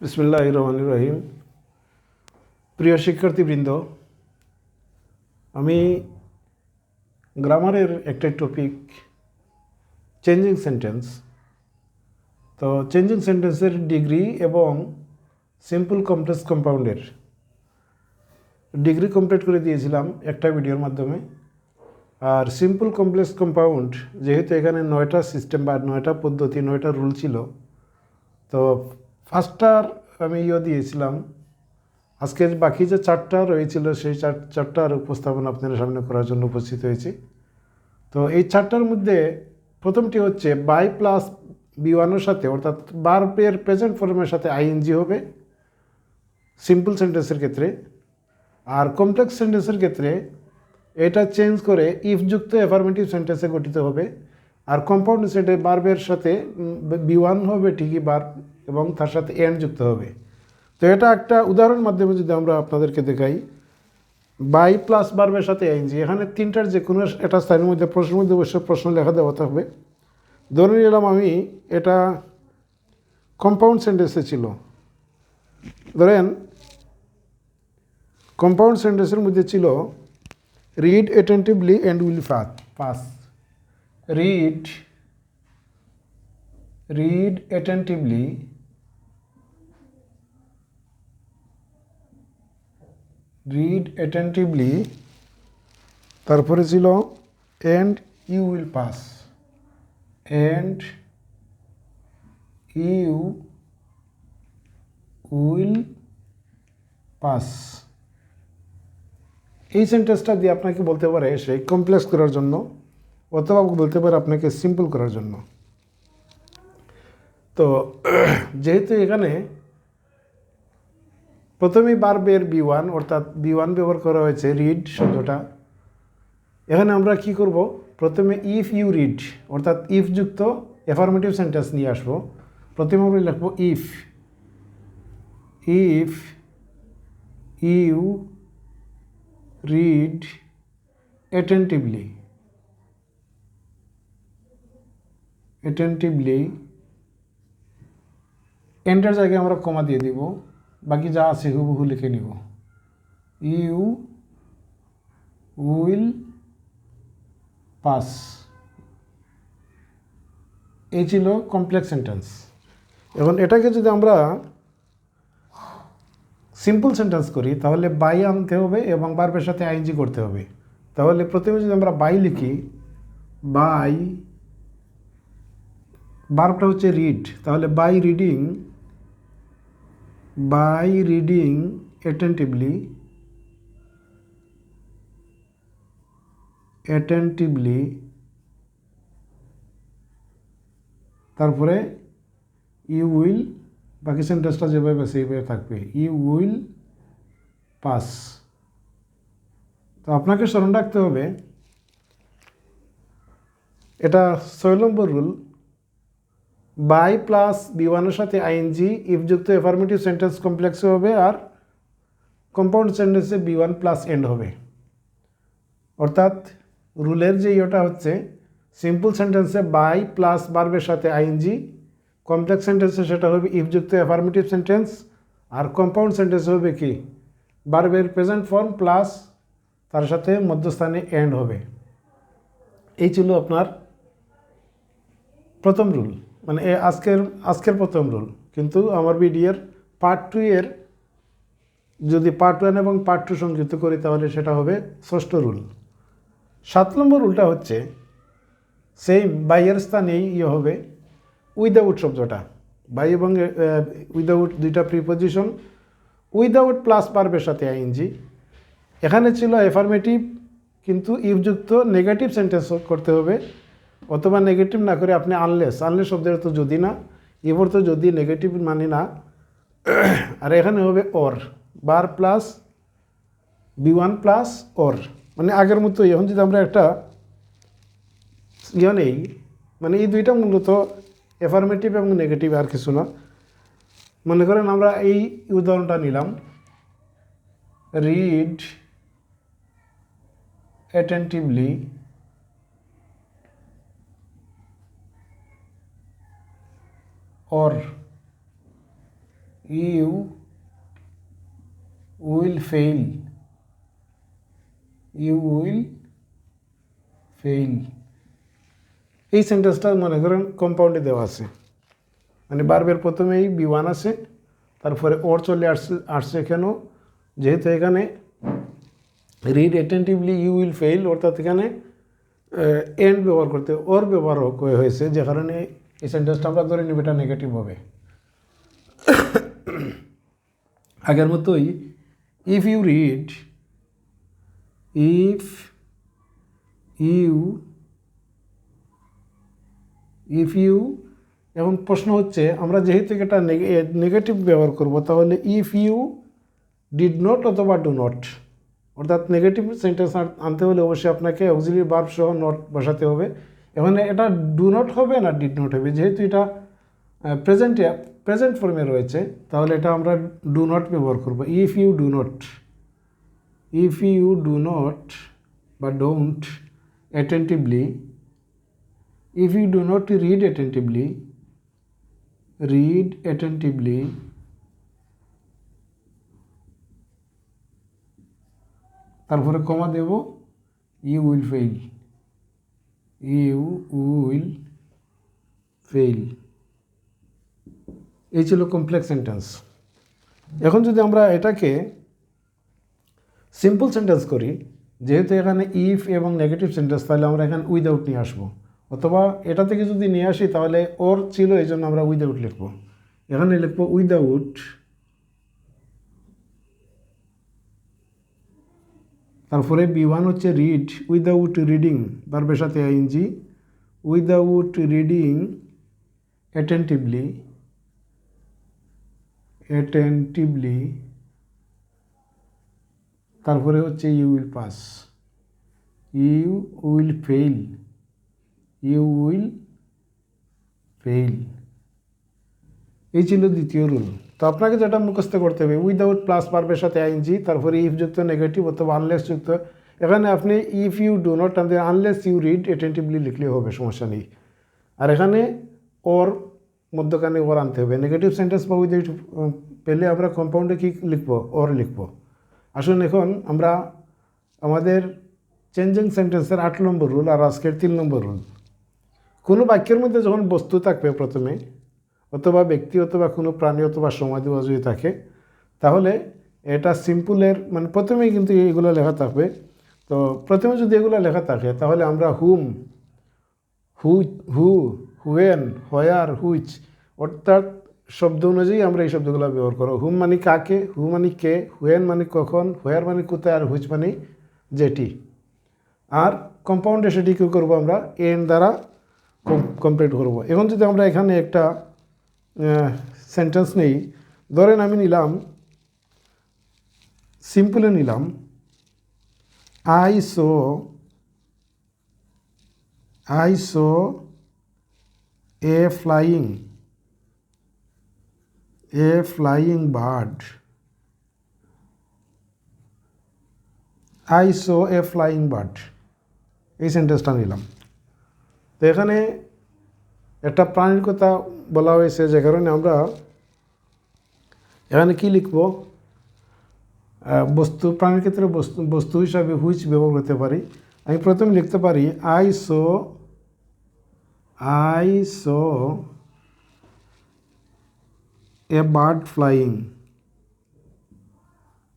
বিসমুল্লাহ রহমান রহিম প্রিয় শিক্ষার্থীবৃন্দ, আমি গ্রামারের একটা টপিক চেঞ্জিং সেন্টেন্স তো চেঞ্জিং সেন্টেন্সের ডিগ্রি এবং সিম্পল কমপ্লেক্স কম্পাউন্ডের ডিগ্রি কমপ্লিট করে দিয়েছিলাম একটা ভিডিওর মাধ্যমে। আর সিম্পল কমপ্লেক্স কম্পাউন্ড যেহেতু এখানে নয়টা সিস্টেম বা নয়টা পদ্ধতি, নয়টা রুল ছিল, তো ফার্স্টটার আমি ইয়ে দিয়েছিলাম। আজকের বাকি যে চারটা রয়েছিল, সেই চার, চারটার উপস্থাপন আপনাদের সামনে করার জন্য উপস্থিত হয়েছি। তো এই চারটার মধ্যে প্রথমটি হচ্ছে বাই প্লাস বি ওয়ানের সাথে, অর্থাৎ বার্বের প্রেজেন্ট ফর্মের সাথে আইএনজি হবে। সিম্পল সেন্টেন্সের ক্ষেত্রে। আর কমপ্লেক্স সেন্টেন্সের ক্ষেত্রে এটা চেঞ্জ করে ইফযুক্ত অ্যাফার্মেটিভ সেন্টেন্সে গঠিত হবে। আর কম্পাউন্ড সেটে বার্বের সাথে বি ওয়ান হবে, ঠিকই বার এবং তার সাথে এন্ড যুক্ত হবে। তো এটা একটা উদাহরণ মাধ্যমে যদি আমরা আপনাদেরকে দেখাই বাই প্লাস বার্বের সাথে এনজি এখানে তিনটার যে কোনো একটা স্থানের মধ্যে, প্রশ্নের মধ্যে অবশ্যই প্রশ্ন লেখা দেওয়া থাকবে। ধরে নিলাম আমি এটা কম্পাউন্ড সেন্টেন্সে ছিল। ধরেন কম্পাউন্ড সেন্টেন্সের মধ্যে ছিল রিড অ্যাটেন্টিভলি অ্যান্ড উইল ফাত pass read read attentively read attentively তারপরে ছিল and you will pass and you will pass এই সেন্টেন্সটা দিয়ে আপনাকে বলতে পারে সেই কমপ্লেক্স করার জন্য। অথবা বলতে পারে আপনাকে সিম্পল করার জন্য। তো, যেহেতু এখানে প্রথমেই বারবের বি ওয়ান অর্থাৎ বি ওয়ান ব্যবহার করা হয়েছে রিড শব্দটা। এখানে আমরা কি করব? প্রথমে ইফ ইউ রিড অর্থাৎ ইফ যুক্ত এফার্মেটিভ সেন্টেন্স নিয়ে আসব। প্রথমে আমরা লিখব if if you read attentively attentively enter জায়গায় আমরা কমা দিয়ে দিব, বাকি যা আছে হুবহু লিখে নিব। ইউ উইল পাস এই ছিল কমপ্লেক্স সেন্টেন্স এখন এটাকে যদি আমরা সিম্পল সেন্টেন্স করি, তাহলে বাই আনতে হবে এবং বার্বের সাথে আইনজি করতে হবে। তাহলে প্রথমে যদি আমরা বাই লিখি বাই বার্বটা হচ্ছে রিড তাহলে by reading by reading attentively attentively, তারপরে ইউ উইল বাকি সেন্টেন্সটা যেভাবে সেইভাবে থাকবে। ইউ উইল পাস তো আপনাকে স্মরণ রাখতে হবে, এটা ছয় নম্বর রুল বাই প্লাস বি ওয়ানের সাথে আইএনজি ইফযুক্ত এফার্মেটিভ সেন্টেন্স কমপ্লেক্সে হবে আর কম্পাউন্ড সেন্টেন্সে বি ওয়ান প্লাস এন্ড হবে। অর্থাৎ রুলের যে ইয়েটা হচ্ছে সিম্পল সেন্টেন্সে বাই প্লাস বার্বের সাথে আইএনজি কমপ্লেক্স সেন্টেন্সে সেটা হবে ইফযুক্ত এফার্মেটিভ সেন্টেন্স আর কম্পাউন্ড সেন্টেন্স হবে কি? বার্বের প্রেজেন্ট ফর্ম প্লাস তার সাথে মধ্যস্থানে এন্ড হবে। এই ছিল আপনার প্রথম রুল মানে এ আজকের আজকের প্রথম রুল কিন্তু আমার ভিডিওর পার্ট টু এর যদি পার্ট ওয়ান এবং পার্ট টু সংযুক্ত করি, তাহলে সেটা হবে ষষ্ঠ রুল সাত নম্বর রুলটা হচ্ছে সেম বাইয়ের স্থানেই ইয়ে হবে উইদাউট শব্দটা। বাই এবং উইদাউট দুইটা প্রিপোজিশন উইদাউট প্লাস পারবের সাথে আইএনজি এখানে ছিল এফার্মেটিভ কিন্তু ইফযুক্ত নেগেটিভ সেন্টেন্স করতে হবে। অথবা নেগেটিভ না করে আপনি আনলেস আনলেস শব্দের তো যদি না এবার তো যদি নেগেটিভ মানে না, আর এখানে হবে or bar plus B one plus or মানে আগের মতো, এখন যদি আমরা একটা ইয়ে নেই মানে এই দুইটা মূলত এফার্মেটিভ এবং নেগেটিভ আর কিছু না। মনে করেন আমরা এই উদাহরণটা নিলাম read attentively or you will fail you will fail এই সেন্টেন্সটা মনে করেন কম্পাউন্ডে দেওয়া আছে। মানে বারবার প্রথমেই বি ওয়ান আছে, তারপরে ওর চলে আসছে আসছে এখানেও যেহেতু এখানে read attentively you will fail অর্থাৎ এখানে এন্ড ব্যবহার করতে ওর ব্যবহার হয়েছে, যে কারণে এই সেন্টেন্সটা আমরা ধরে নিব, এটা নেগেটিভ হবে। আগের মতোই if you read if you if you এখন প্রশ্ন হচ্ছে, আমরা যেহেতু এটা নেগেটিভ ব্যবহার করব, তাহলে ইফ ইউ ডিড নট অথবা ডু নট অর্থাৎ নেগেটিভ সেন্টেন্স আনতে হলে অবশ্যই আপনাকে অক্সিলিয়ারি বার্ব সহ নট বসাতে হবে। এখানে এটা ডু নট হবে না ডিড নট হবে? যেহেতু এটা প্রেজেন্টে প্রেজেন্ট ফর্মে রয়েছে, তাহলে এটা আমরা ডু নট ব্যবহার করব। If you do not if you do not বা don't attentively if you do not read attentively read attentively, তারপরে comma Dev you will fail you will fail. এই ছিল কমপ্লেক্স সেন্টেন্স এখন যদি আমরা এটাকে সিম্পল সেন্টেন্স করি, যেহেতু এখানে ইফ এবং নেগেটিভ সেন্টেন্স তাহলে আমরা এখানে উইদাউট নিয়ে আসব। অথবা এটা থেকে যদি নিয়ে আসি, তাহলে ওর ছিল, এই জন্য আমরা উইদাউট লিখব। এখানে লিখব উইদাউট তারপরে বি ওয়ান হচ্ছে রিড উইদাউট রিডিং বারবের সাথে ING without reading attentively attentively তারপরে হচ্ছে you will pass you will fail you will fail এই ছিল দ্বিতীয় রুল তো আপনাকে যেটা মুখস্থ করতে হবে উইদাউট প্লাস পারবের সাথে আইনজি তারপরে ইফ যুক্ত নেগেটিভ অথবা আনলেস যুক্ত, এখানে আপনি ইফ ইউ ডু নট আনতে আনলেস ইউ রিড অ্যাটেন্টিভলি লিখলে হবে, সমস্যা নেই। আর এখানে ওর মধ্যখানে ওর আনতে হবে নেগেটিভ সেন্টেন্স বা উইদাউট পেলে আমরা কম্পাউন্ডে কী লিখব? ওর লিখব। আসুন এখন আমরা আমাদের চেঞ্জিং সেন্টেন্সের আট নম্বর রুল আর আজকের তিন নম্বর রুল কোনো বাক্যের মধ্যে যখন বস্তু থাকবে প্রথমে অথবা ব্যক্তি অথবা কোনো প্রাণী অথবা সমাধি যদি থাকে, তাহলে এটা সিম্পলের মানে প্রথমেই কিন্তু এগুলো লেখা থাকবে। তো প্রথমে যদি এগুলো লেখা থাকে, তাহলে আমরা হুম, হু হু, হুয়েন, হয়ার, হুইচ, অর্থাৎ শব্দ অনুযায়ী আমরা এই শব্দগুলো ব্যবহার করো হুম মানে কাকে, হু মানে কে, হুয়েন মানে কখন, হোয়ার মানে কোথায়, আর হুইচ মানে যেটি। আর কম্পাউন্ডে সেটি কী করব আমরা, এন দ্বারা কমপ্লিট করব। এখন যদি আমরা এখানে একটা সেন্টেন্স নেই। ধরেন আমি নিলাম সিম্পলে নিলাম I saw I saw a flying a flying bird I saw a flying bird এই সেন্টেন্সটা নিলাম। তো এখানে একটা প্রাণীর কথা বলা হয়েছে যে কারণে আমরা এখানে কি লিখব? আহ, বস্তু প্রাণীর ক্ষেত্রে বস্তু বস্তু হিসাবে হুইচ ব্যবহার করতে পারি? আমি প্রথমে লিখতে পারি I saw I saw a bird flying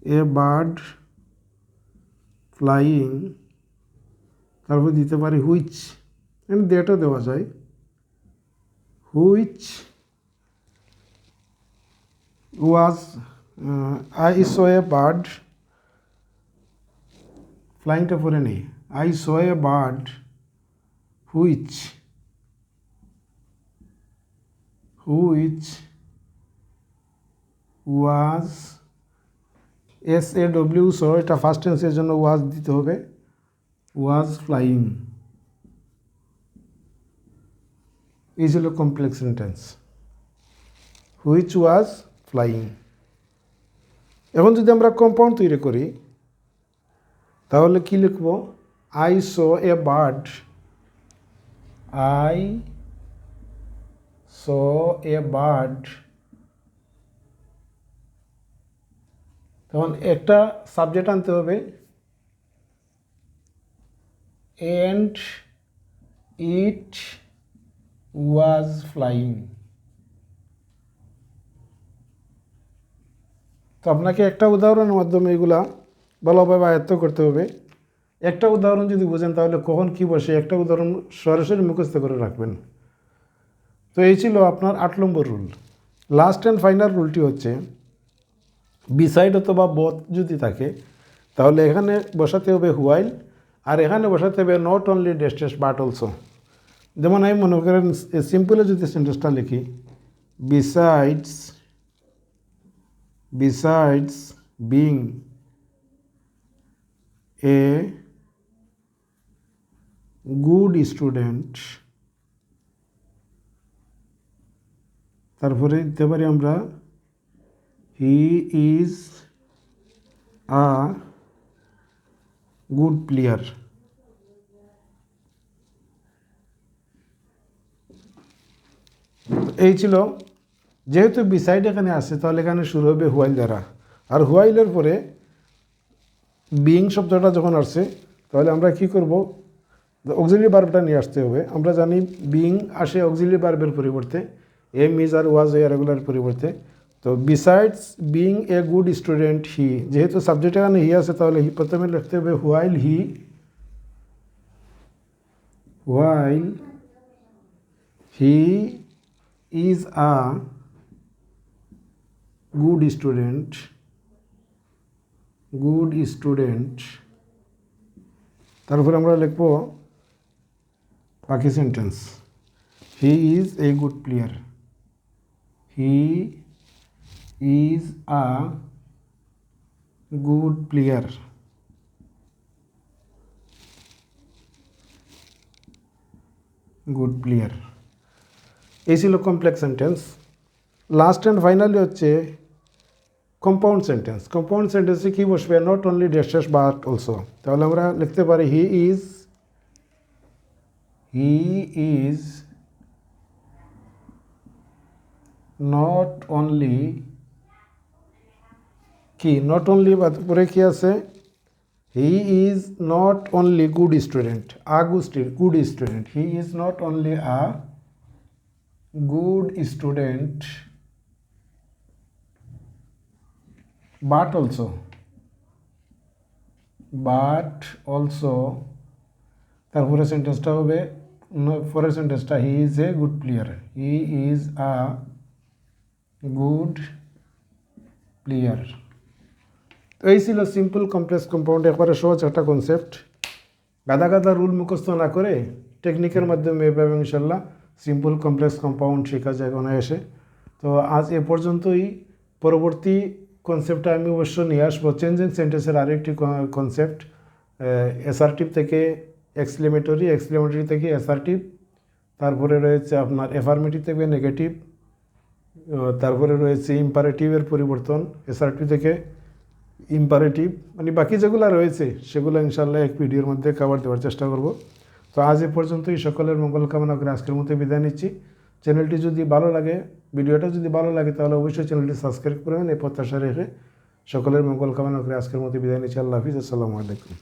a bird flying তারপর দিতে পারি হুইচ এখানে ডেটও দেওয়া যায়। Which was I saw a bird ফ্লাইংটা পরে নেই I saw a bird which which was S A W saw এটা ফার্স্ট টেন্সের জন্য ওয়াজ দিতে হবে ওয়াজ ফ্লাইং এই ছিল complex sentence which was flying এখন যদি আমরা কম্পাউন্ড তৈরি করি, তাহলে কি লিখব? I saw a bird I saw a bird তখন একটা সাবজেক্ট আনতে হবে। অ্যান্ড ইট ওয়াজ ফ্লাইং তো আপনাকে একটা উদাহরণের মাধ্যমে এগুলা ভালোভাবে আয়ত্ত করতে হবে। একটা উদাহরণ যদি বোঝেন তাহলে কখন কি বসে, একটা উদাহরণ সরাসরি মুখস্থ করে রাখবেন। তো এই ছিল আপনার আট নম্বর রুল। লাস্ট অ্যান্ড ফাইনাল রুলটি হচ্ছে বিসাইড অথবা বোথ যদি থাকে, তাহলে এখানে বসাতে হবে হুয়াইল আর এখানে বসাতে হবে নট অনলি ডেস্টেস বাট অলসো যেমন আমি মনে করেন সিম্পলে যদি সেন্টেন্সটা লিখি besides besides being a good student, তারপরে দিতে পারি আমরা he is a good player এই ছিল, যেহেতু বিসাইড এখানে আছে, তাহলে এখানে শুরু হবে হুয়াইল দ্বারা। আর হুয়াইলের পরে বিং শব্দটা যখন আসছে, তাহলে আমরা কি করব? অক্সিলি বার্বটা নিয়ে আসতে হবে। আমরা জানি বিং আসে অক্সিলি বার্বের পরিবর্তে am is are was a regular পরিবর্তে। তো besides being a good student he যেহেতু সাবজেক্ট এখানে হি আছে, তাহলে হি প্রথমে লিখতে হবে while he while he is a good student good student. তারপরে আমরা লিখব বাকি sentence he is a good player he is a good player good player এই ছিল complex sentence last and finally হচ্ছে কম্পাউন্ড সেন্টেন্স কম্পাউন্ড সেন্টেন্সে কী বসবে নট অনলি ডেস্টাস বাট অলসো তাহলে আমরা লিখতে পারি he is he is not only কি নট অনলি পরে কি আছে he is not only good student a good good student he is not only a good student but also but also তারপরে সেন্টেন্সটা হবে পরের সেন্টেন্সটা he is a good player he is a good player তো এই ছিল simple complex compound একবারে সহজ একটা কনসেপ্ট গাদা গাদা রুল মুখস্থ না করে টেকনিকের মাধ্যমে এভাবে ইনশাল্লাহ সিম্পল কমপ্লেক্স কম্পাউন্ড শেখা যায় অনায়াসে। তো আজ এ পর্যন্তই। পরবর্তী কনসেপ্টটা আমি অবশ্য নিয়ে আসব। চেঞ্জ সেন্টেন্সের আরেকটি কনসেপ্ট এসআরটিভ থেকে এক্সপ্লেমেটরি এক্সপ্লেমেটরি থেকে এসআরটিভ তারপরে রয়েছে আপনার এফার্মেটিভ থেকে নেগেটিভ তারপরে রয়েছে ইম্পারেটিভের পরিবর্তন এসআরটিভ থেকে। ইম্পারেটিভ মানে বাকি যেগুলো রয়েছে, সেগুলো ইনশাল্লাহ এক ভিডিওর মধ্যে কভার দেওয়ার চেষ্টা করব। তো আজ এ পর্যন্তই। সকলের মঙ্গল কামনা করে আজকের মতো বিদায় নিচ্ছি। চ্যানেলটি যদি ভালো লাগে, ভিডিওটা যদি ভালো লাগে, তাহলে অবশ্যই চ্যানেলটি সাবস্ক্রাইব করবেন। এই প্রত্যাশা রেখে সকলের মঙ্গল কামনা করে আজকের মতো বিদায় নিচ্ছি। আল্লাহ হাফিজ। আসসালামু আলাইকুম।